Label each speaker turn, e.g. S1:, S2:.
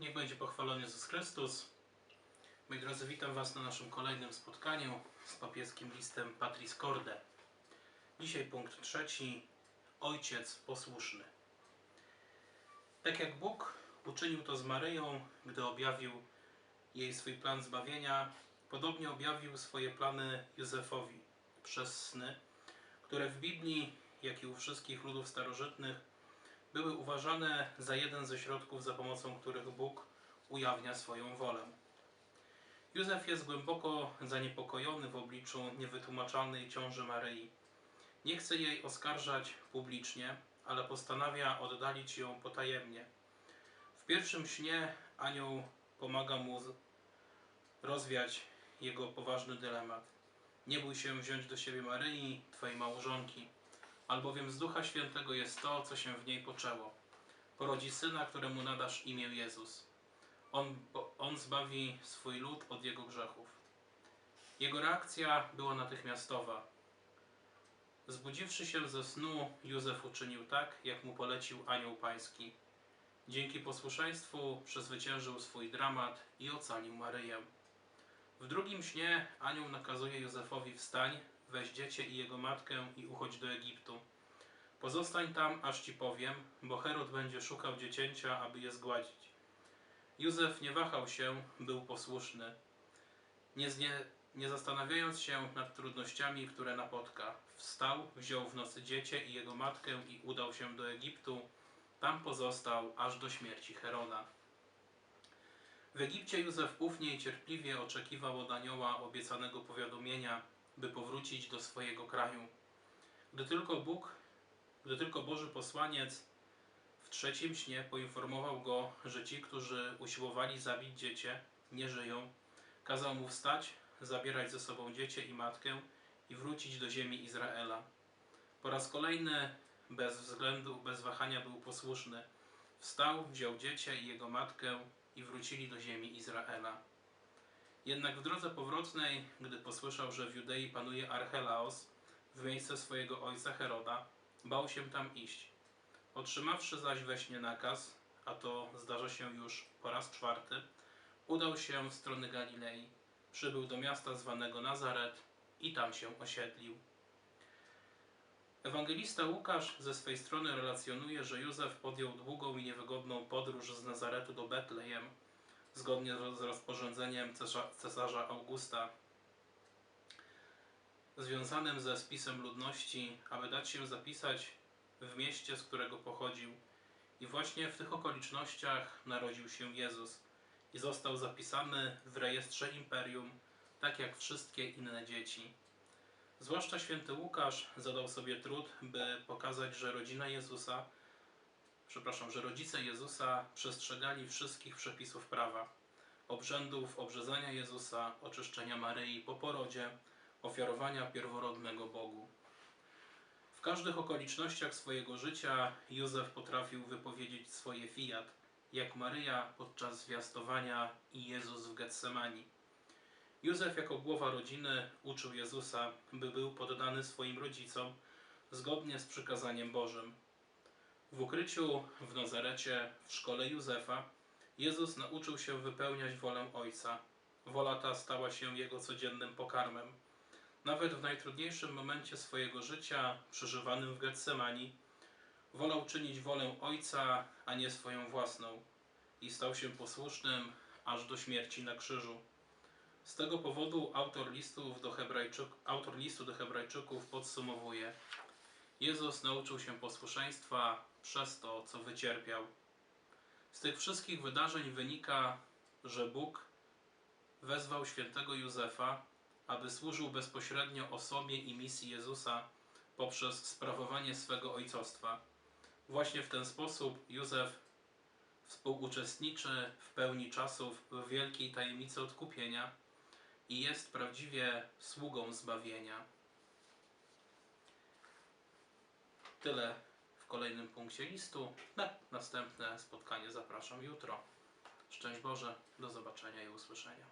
S1: Niech będzie pochwalony Jezus Chrystus. Moi drodzy, witam Was na naszym kolejnym spotkaniu z papieskim listem Patris Corde. Dzisiaj punkt trzeci. Ojciec posłuszny. Tak jak Bóg uczynił to z Maryją, gdy objawił jej swój plan zbawienia, podobnie objawił swoje plany Józefowi przez sny, które w Biblii, jak i u wszystkich ludów starożytnych, były uważane za jeden ze środków, za pomocą których Bóg ujawnia swoją wolę. Józef jest głęboko zaniepokojony w obliczu niewytłumaczalnej ciąży Maryi. Nie chce jej oskarżać publicznie, ale postanawia oddalić ją potajemnie. W pierwszym śnie anioł pomaga mu rozwiać jego poważny dylemat. Nie bój się wziąć do siebie Maryi, twojej małżonki, albowiem z Ducha Świętego jest to, co się w niej poczęło. Porodzi syna, któremu nadasz imię Jezus. On, on zbawi swój lud od jego grzechów. Jego reakcja była natychmiastowa. Zbudziwszy się ze snu, Józef uczynił tak, jak mu polecił anioł pański. Dzięki posłuszeństwu przezwyciężył swój dramat i ocalił Maryję. W drugim śnie anioł nakazuje Józefowi wstań, weź dziecię i jego matkę i uchodź do Egiptu. Pozostań tam, aż ci powiem, bo Herod będzie szukał dziecięcia, aby je zgładzić. Józef nie wahał się, był posłuszny. Nie, znie, nie zastanawiając się nad trudnościami, które napotka, wstał, wziął w nocy dziecię i jego matkę i udał się do Egiptu. Tam pozostał aż do śmierci Heroda. W Egipcie Józef ufnie cierpliwie oczekiwał od anioła obiecanego powiadomienia, by powrócić do swojego kraju. Gdy tylko Bóg, gdy tylko Boży posłaniec w trzecim śnie poinformował go, że ci, którzy usiłowali zabić dziecię, nie żyją, kazał mu wstać, zabierać ze sobą dziecię i matkę i wrócić do ziemi Izraela. Po raz kolejny, bez względu, bez wahania był posłuszny. Wstał, wziął dziecię i jego matkę i wrócili do ziemi Izraela. Jednak w drodze powrotnej, gdy posłyszał, że w Judei panuje Archelaos, w miejsce swojego ojca Heroda, bał się tam iść. Otrzymawszy zaś we śnie nakaz, a to zdarza się już po raz czwarty, udał się w stronę Galilei. Przybył do miasta zwanego Nazaret i tam się osiedlił. Ewangelista Łukasz ze swej strony relacjonuje, że Józef podjął długą i niewygodną podróż z Nazaretu do Betlejem, zgodnie z rozporządzeniem cesarza- Augusta, związanym ze spisem ludności, aby dać się zapisać w mieście, z którego pochodził. I właśnie w tych okolicznościach narodził się Jezus i został zapisany w rejestrze imperium, tak jak wszystkie inne dzieci. Zwłaszcza święty Łukasz zadał sobie trud, by pokazać, że rodzina Jezusa, przepraszam, że rodzice Jezusa przestrzegali wszystkich przepisów prawa, obrzędów obrzezania Jezusa, oczyszczenia Maryi po porodzie, ofiarowania pierworodnego Bogu. W każdych okolicznościach swojego życia Józef potrafił wypowiedzieć swoje fiat, jak Maryja podczas zwiastowania i Jezus w Getsemani. Józef jako głowa rodziny uczył Jezusa, by był poddany swoim rodzicom zgodnie z przykazaniem Bożym. W ukryciu w Nazarecie, w szkole Józefa, Jezus nauczył się wypełniać wolę Ojca. Wola ta stała się jego codziennym pokarmem. Nawet w najtrudniejszym momencie swojego życia, przeżywanym w Getsemani, wolał czynić wolę Ojca, a nie swoją własną i stał się posłusznym aż do śmierci na krzyżu. Z tego powodu autor, listów do Hebrajczyk, autor listu do Hebrajczyków podsumowuje: Jezus nauczył się posłuszeństwa przez to, co wycierpiał. Z tych wszystkich wydarzeń wynika, że Bóg wezwał świętego Józefa, aby służył bezpośrednio osobie i misji Jezusa poprzez sprawowanie swego ojcostwa. Właśnie w ten sposób Józef współuczestniczy w pełni czasów w wielkiej tajemnicy odkupienia i jest prawdziwie sługą zbawienia. Tyle w kolejnym punkcie listu. Na następne spotkanie zapraszam jutro. Szczęść Boże, do zobaczenia i usłyszenia.